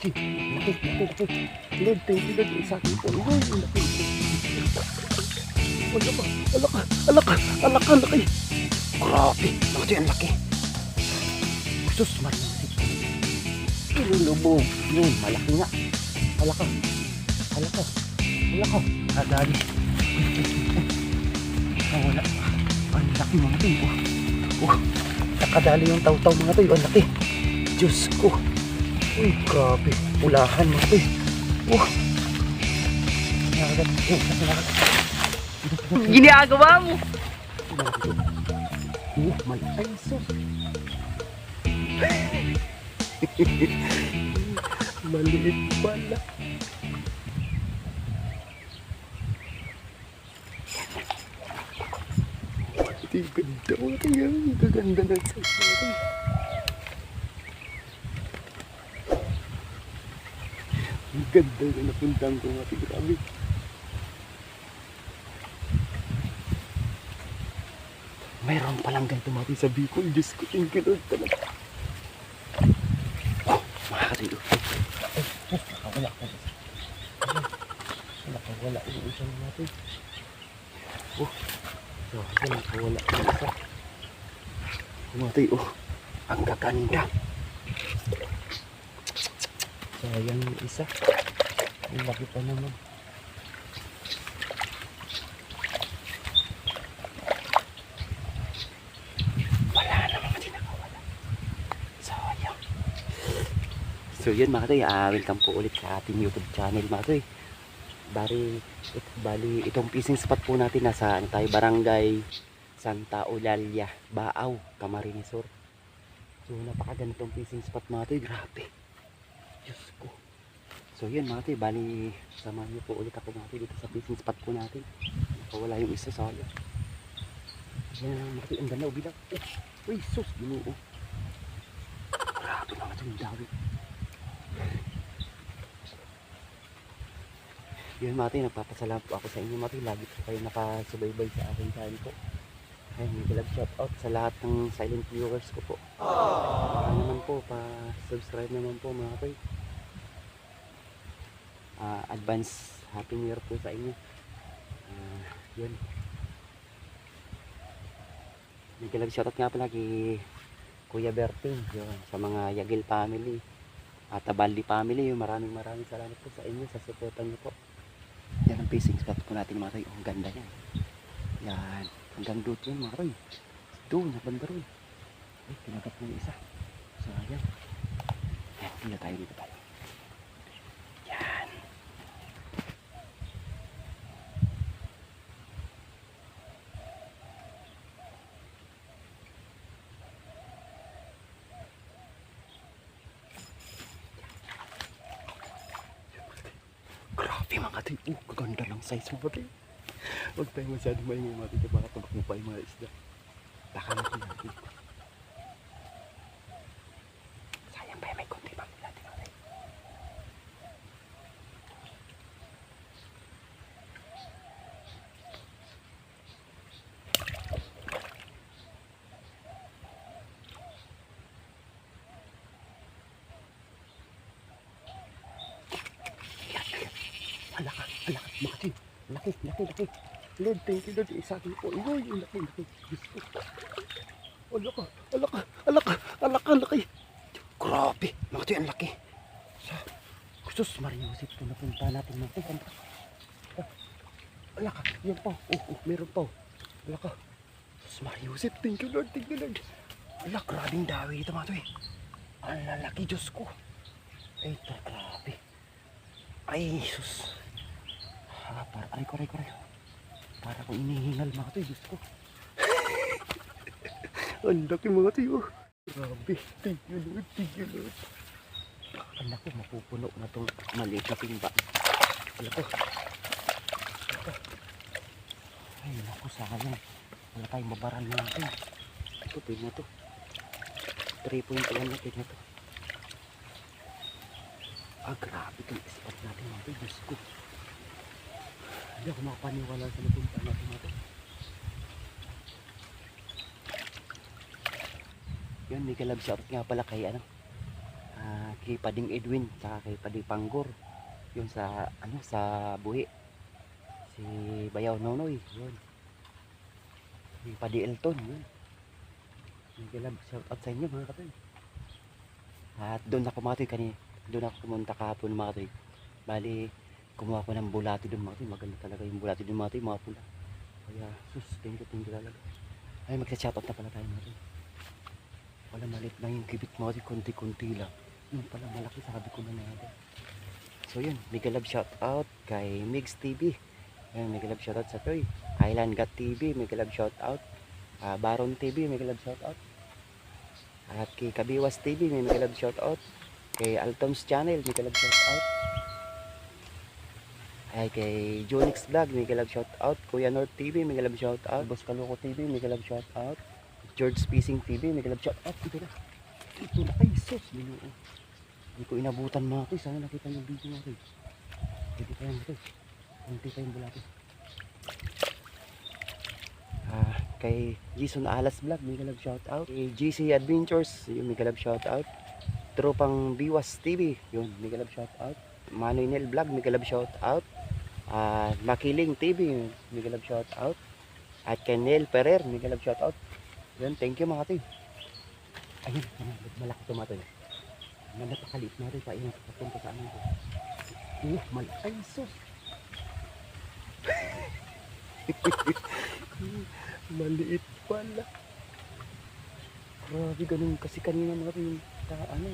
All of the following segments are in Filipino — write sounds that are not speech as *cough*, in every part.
Laki, laki, laki, laki. Lord, thank you, Lord. Sa akin po. Uy, laki. Wala ka, alak alak laki. Grabe, laki, ang laki. Sus, marinig. Ilulubog. Yun, malaki nga. Alak alak alak ka. Kadali. Nawala. Ang laki mga to. Oh, oh. Nakadali yung taw-taw mga to. Ang laki. Diyos ko. Uy, grabe. Pulahan mga to. Oh. Oh. Ginagawa mo. Oh, may peso. *laughs* Maliit pala. Yung ganda mo. Yung gaganda ng size mo. Ito. Ang ganda na napuntahan ko. Ate, grabe. Mayroon palang ganito mati sa Bicol. Diyos ko, thank you Lord talaga. Oh, makakatiyo. Ay, oh, nakawala ko. Nakawala yung isa natin. Oh, nakawala yung isa. Kumati, oh, ang gaganda. Sayang isa. Ang laki pa naman. So yun mga toy, ah, welcome po ulit sa ating YouTube channel mga toy. Bali, it, bali itong fishing spot po natin nasa tayo, barangay Santa Eulalia, Baaw, Camarines Sur. So napakagandang fishing spot mga toy, grabe. Diyos ko. So yun mga toy, bali samahan niyo po ulit ako mga toy dito sa fishing spot po natin. Nakawala yung isa sayang. Yan ang mga toy, ang ganda, bilang. Oh, uy, sus, ginoo. Grabe mga toy, ang dami. Yun mga tayo, nagpapasalamat po ako sa inyo mga tayo. Lagi po kayo nakasubaybay sa aking channel po. Ayun, may galag shout out sa lahat ng silent viewers ko po. Baka naman po, pa-subscribe naman po mga tayo. Ah, advance happy new year po sa inyo. Ah, yun. May galag shout out nga pala kay Kuya Berting, yun, sa mga Yagil family at Tabaldi family, yun, maraming maraming salamat po sa inyo sa suportan niyo po. Yan ang fishing spot po natin mga toy. Ang ganda yan. Yan. Hanggang doon yun mga toy. Doon, na banda ron. Ay, tinagat mo yung isa. So, ayan. Yan, dito tayo, dito tayo. Toy. Oh, kaganda lang size mga toy. Huwag tayo masyadong maingay mga toy. Baka tumakbo pa yung mga isda. Baka natin natin. Sayang pa may konti pa natin mga toy. Alaka, alaka, makati. Laki, laki. Lord, thank you, Lord. Isa akin po. Uy, laki, laki. Diyos ko. Alaka, alaka, alaka, alaka, laki. Grabe, makati, ang laki. Sa, sus, Mariusip po napunta natin mga ito. Alaka, yan pa. Oh, oh, meron pa. Alaka. Sus, Mariusip, thank you, Lord, thank you, Lord. Alak, grabing dawi ito mga eh. Ang lalaki, Diyos ko. Ay, grabe. Ay, sus. Ah, para, aray ko, aray ko, aray ko. Para kung inihingal mga to, Diyos ko. *laughs* Ang laki mga to, oh. Grabe. You, Lord. You, Lord. Ang laki, mapupuno na itong maliit na timba. Ang laki. Ay, naku, sayang. Wala tayong babaran natin. Ito, pwede na to. 3.1 na pwede na to. Ah, grabe itong spot natin mga to. Diyos ko. Hindi ako makapaniwala sa napunta natin to. Yun, may kalab shoutout nga pala kay ano. ah, kay Pading Edwin tsaka kay Pading Panggor. Yun sa ano sa buhi. Si Bayaw Nonoy yun. Yung Padi Elton yun. Mega love shout out sa inyo mga katoy at doon ako mga kanina doon ako pumunta kahapon mga katoy bali kumuha ko ng bulati katoy maganda talaga yung bulati doon mga pula. Kaya sus thank you thank you talaga. Ay magsa-shoutout na pala tayo katoy wala malit na yung kibit mga katoy konti-konti lang. Yun pala malaki sabi ko na natin. So yun mega love shout out kay Migs TV Ayan, mega love shout out sa Toy Highland Gat TV mega love shout out Ah, Baron TV mega love shout out at kay Kabiwas TV may mega shout out kay Altom's Channel mega love shout out ay kay Jonix Vlog mega love shout out Kuya North TV mega love shout out Boss Kaloko TV mega love shout out George Spacing TV mega love shout out ito na. Ito na. Ay sus minuo hindi ko inabutan mga ko sana nakita niyo video natin. Hindi pa yan ito kunti pa yung bulati ah kay Jason Alas Vlog mega love shout out kay GC Adventures yung mega love shout out Tropang Biwas TV yun mega love shout out Manuel Vlog mega love shout out ah Makiling TV mega love shout out. At kay Neil Ferrer mega love shout out. Yun thank you mga katoy. Ayun malaki katoy. Na napakalit na rin pa papunta sa amin uh malaki. Sus *laughs* maliit pala. Grabe ganun kasi kanina mga ka, ano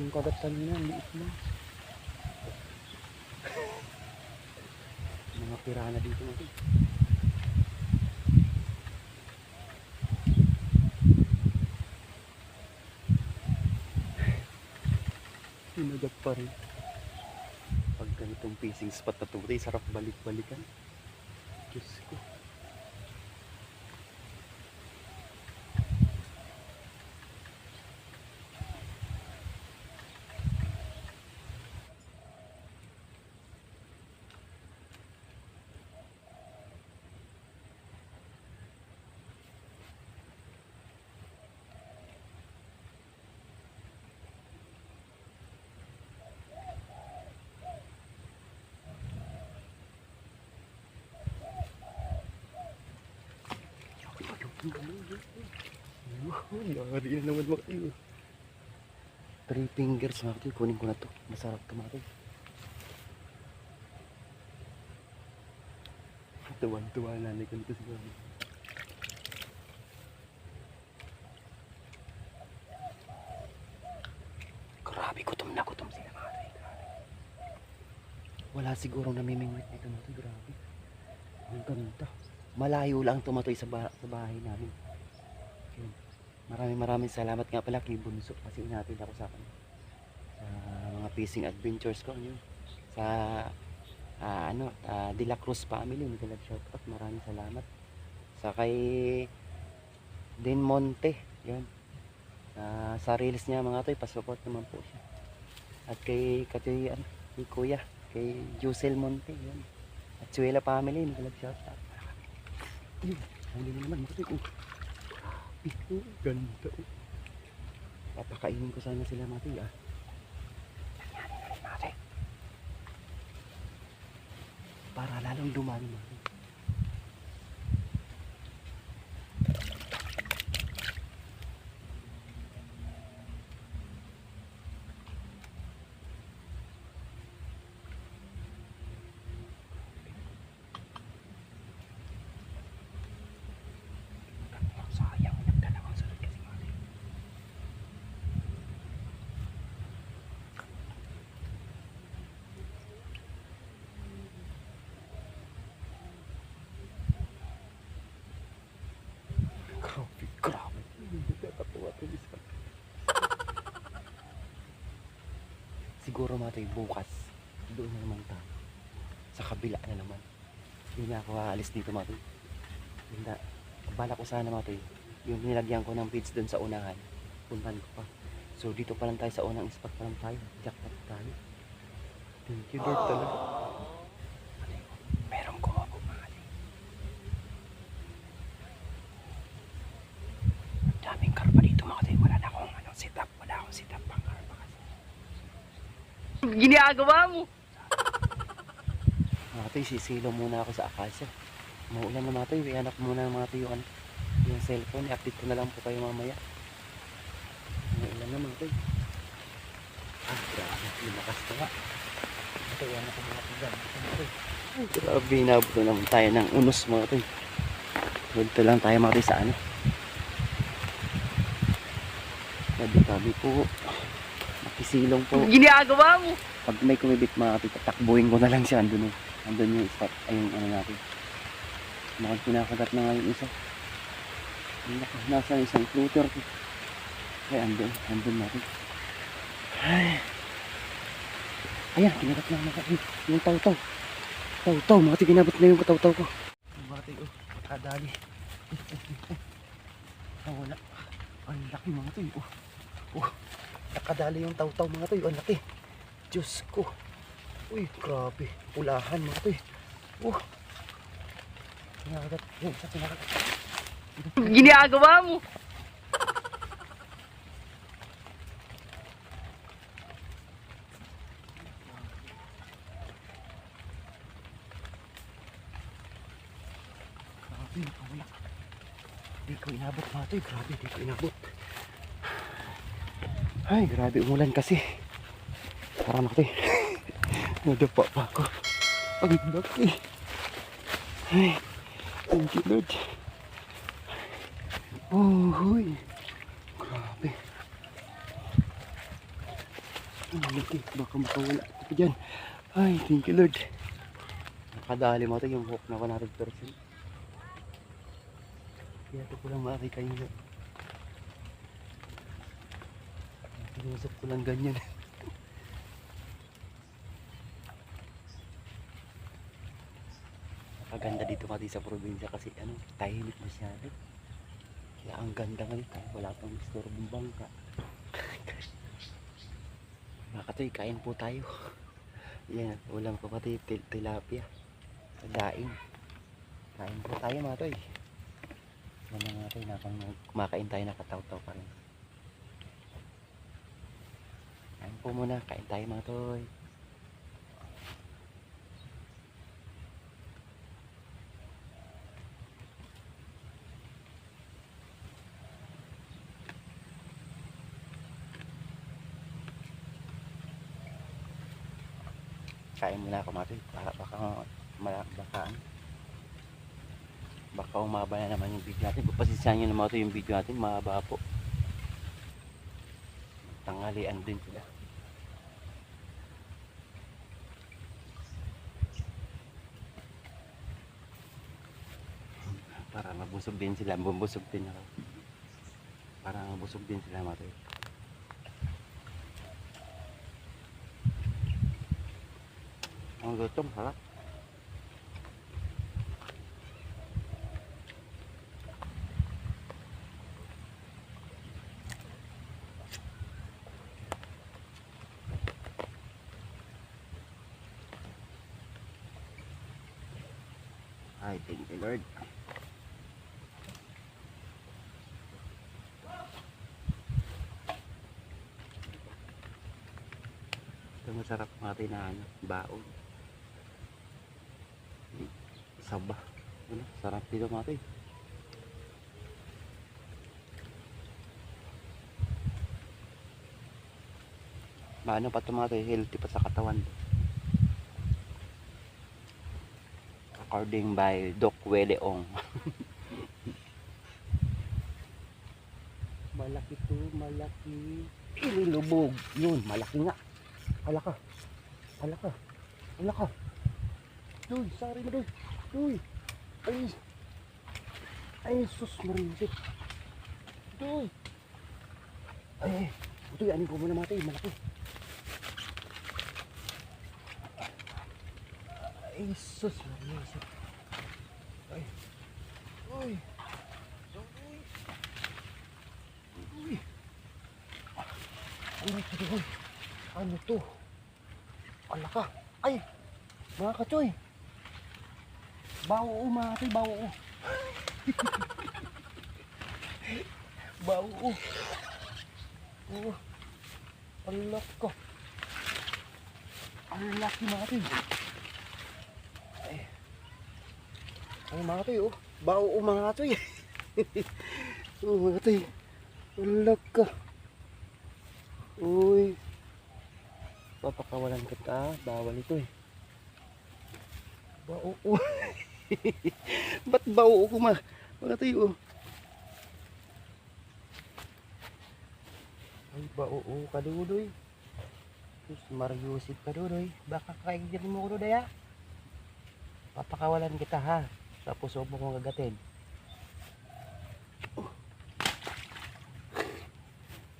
yung kagat kanina liit na mga pirana dito mga. Tinagat pa rin. Pag ganitong fishing spot na tutay, sarap balik-balikan. Diyos ko. Yari na naman mga kayo. Three fingers mga kayo. Kunin ko na to. Masarap to mga kayo. Tuwan-tuwa na ni ko nito siguro. Grabe, gutom na gutom sila mga kayo. Wala sigurong namimingwit dito mga kayo. Grabe. Ang ganda. Malayo lang tumatoy sa, ba- sa bahay namin. Yun. Maraming maraming salamat nga pala kay Bunso kasi natin ako sa kanya. Sa mga fishing adventures ko. Yun. Sa ah, ano, ah, De La Cruz family. Miguel shout out. Maraming salamat. Sa kay Din Monte. Yun. Ah, sa reels niya mga toy, pasupport naman po siya. At kay kay ano, kay Kuya, kay Jusel Monte, yun. At Suela family, Miguel shout out. Ayun, huli na naman toy. Oh. Oh, ganda. Oh. Papakainin ko sana sila mga toy, ah. Para lalong dumami mga toy. Sayang, nagdalawang sunod kasi mga toy. Grabe, grabe. Nakakatuwa to isa. Siguro matay bukas. Doon na naman tayo. Sa kabila na naman. Hindi na ako aalis dito matay. Hindi. Bala ko sana matay. Yung nilagyan ko ng feeds doon sa unahan. Puntan ko pa. So dito pa lang tayo sa unang spot pa lang tayo. Jackpot tayo. Thank you Lord talaga. Meron kumabo mga kalay. daming karpa dito mga tayo. Wala na akong anong setup. Wala akong setup pang karpa. Ginagawa mo. Mga toy, sisilong muna ako sa akasya. Maulan na mga toy, ianap muna mga toy yung, ano, yung cellphone. I-update ko na lang po kayo mamaya. Maulan na mga. Ah, grabe, lumakas na nga. Ito, ianap ko mga. Ay, grabe, inabot na naman tayo ng unos mga toy. Dito lang tayo mga sa ano. Sabi-sabi po. Nakisilong po Ginagawa mo. pag may kumibit mga kapit, takbuhin ko na lang siya. Andun, yung- andun yung spot, ay yung ano natin. Mukhang kinakagat na nga yung isa. Nasa isang floater ko. Ay, andun, andun natin. Ay. Ayan, kinagat na mga kapit. Yung taw-taw. Taw-taw, mga kapit, kinabot na yung kataw-taw ko. Mga kapit, oh, kadali. *laughs* Nawala. Ang laki mga kapit, oh. Oh, nakadali yung taw-taw mga kapit, ang laki. Diyos ko. Uy, grabe. Pulahan mga to eh. Uh. Sinakagat. Yun, sa sinakagat. Ginagawa mo. Grabe, nakawala. Hindi ko inabot mga to. Grabe, hindi ko inabot. Ay, grabe umulan kasi. Parang ako eh. *laughs* Nadapa pa ako. Ang laki. Ay, thank you Lord. Oh. Grabe. Ang laki. Baka makawala ako dyan. Ay, thank you Lord. Nakadali mo ito yung hook na 100%. Kaya ito ko lang makakita yun. Tinusok ko lang ganyan. Napaganda dito mati sa probinsya kasi ano, tahimik masyado. Kaya ang ganda nga dito. Wala pang istorbong bangka. Mga katoy, kain po tayo. Yan, ulam ko pati til tilapia. Daing. Kain po tayo mga toy. Yan mga toy, kumakain tayo nakataw-taw pa rin. Kain po muna, kain tayo mga toy. Kain muna ako mga toy. Baka, baka, baka, baka, ano, baka umaba na naman yung video natin. Pagpasisyahan nyo naman ito yung video natin, mahaba po. Tanghalian din sila. Mabusog din sila, bubusog din ako. Para mabusog din sila mga toy. Ang gutom, harap. Ay, thank you Lord. Ito masarap natin na ano, baon. Saba. Ano, sarap dito natin. Maano pa mga healthy pa sa katawan. according by Doc Weleong. *laughs* malaki to, malaki. Ililubog. Yun, malaki nga. Hala ka. Hala ka. Hala ka. Duy, sorry na duy. Duy. Ay. Ay, sus marinsip. Duy. Ay, ito yanin ko muna mga tayo, malaki. Ay, sus marinsip. Ay. Uy. Uy. Uy. Ano to? Uy. Ano to? Ala ka. Ay. Mga kachoy. Bawo o mga kachoy. Bawo o. *laughs* bawo o. Oh. Ala ka. Ang laki mga toy. Ay. Ay mga toy oh. Bao oh, mga toy. *laughs* oh mga toy. Ang laka. Uy. Papakawalan kita. Bawal ito eh. Bao oh. *laughs* Ba't bao ko ma? Mga toy oh. Ay bao oh kadudoy. Sus, Mariusip ka doon, Baka kaigyan mo ko doon, ah. Papakawalan kita, ha. Tapos huwag mo kong gagatin. Oh.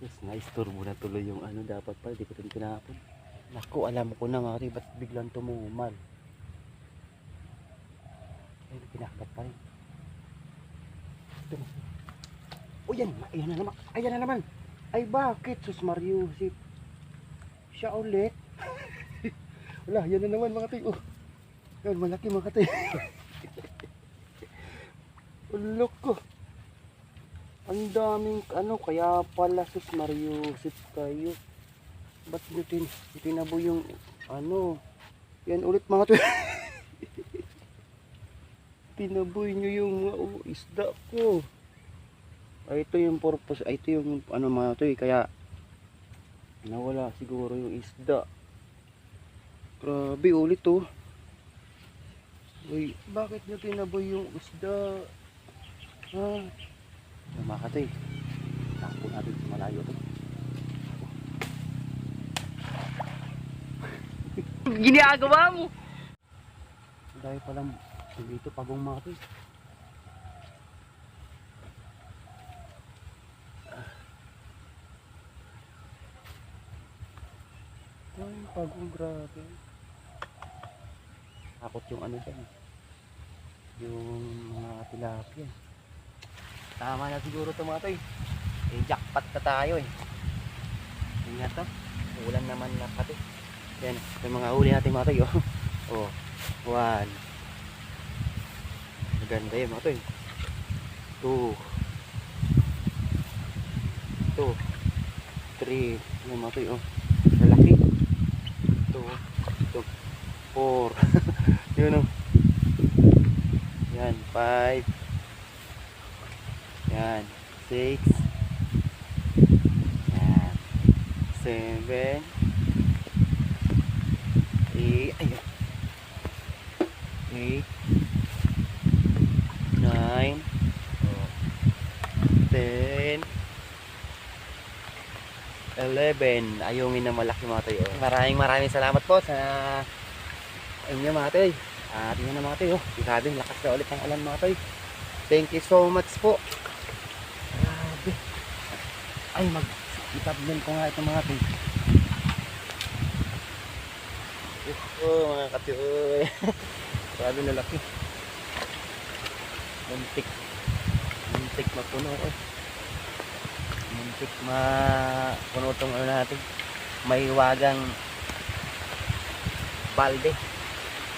Sus, na-istorbo na tuloy yung ano. Dapat pa, di ko ito tinapon. Naku, alam ko na nga, rin, ba't biglang tumumal? Ay, pinakbat pa rin. Tum- O yan, ayan na naman. Ayan na naman. Ay, bakit? Sus, Mariusip. Siya ulit. *laughs* Wala, yan na naman mga tay. Oh. Yan, malaki mga tay. Ulok ko. Ang daming ano, kaya pala sus Mariusip kayo. Ba't nyo tin, tinabo yung ano. Yan ulit mga tay. *laughs* Tinaboy nyo yung mga oh, isda ko. Ay, ito yung purpose. Ay, ito yung ano mga tay. Kaya nawala siguro yung isda grabe ulit oh uy bakit nyo tinaboy yung isda ha makatay takpo natin sa malayo to Ginagawa mo. dahil palang dito pagong makatay ay pagong grabe. Takot yung ano dyan. Yung mga tilapia. Tama na siguro ito mga to eh jackpot na tayo eh. Yun nga to ulan naman na pati yan yung mga huli natin mga to oh. *laughs* oh one. Maganda yun mga to eh two. Two. Three. Yung mga to eh, oh. Lalaki two. Two. Four. *laughs* Yun oh. Yan five. Yan six. Yan seven 7, ayungin ng malaki mga toy. Oh. Maraming maraming salamat po sa inyo mga toy. At uh, yun na mga toy. Oh, grabe, lakas na ulit ang ulan mga toy. Thank you so much po. Grabe. Ay, mag itablen ko nga ito mga toy. Oh, mga katiyoy. *laughs* grabe na laki. Muntik. Muntik mapuno. Oh muntik mapuno tong ano natin. May wagang balde.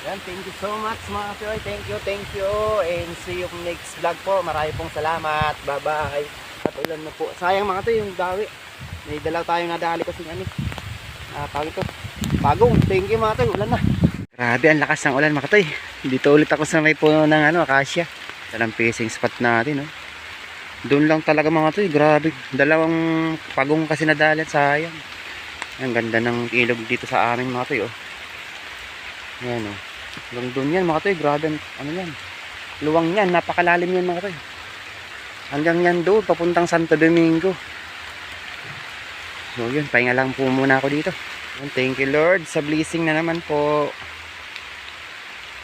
Yan thank you so much mga kayoy thank you thank you. And see you next vlog po. Marami pong salamat. Bye bye at ulan na po. Sayang mga to yung dawi may dalaw tayong nadali kasi ano. Ah tawag ito. Bagong. Thank you mga to. Ulan na. Grabe ang lakas ng ulan mga toy dito ulit ako sa may puno ng ano akasya. Dalang fishing spot natin, no? Doon lang talaga mga to, eh. grabe. Dalawang pagong kasi nadali at sayang. Ang ganda ng ilog dito sa amin mga to, oh. Yan, oh. Hanggang doon yan mga to, eh. grabe. Ano yan? Luwang yan, napakalalim yan mga to. eh. Hanggang yan doon, papuntang Santo Domingo. So yun, pahinga lang po muna ako dito. Thank you Lord sa blessing na naman po.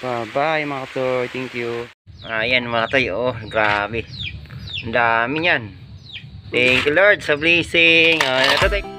Bye bye mga to, thank you. Ayan mga toy, oh, grabe. Ang dami yan. Thank you Lord sa blessing. Oh, ito,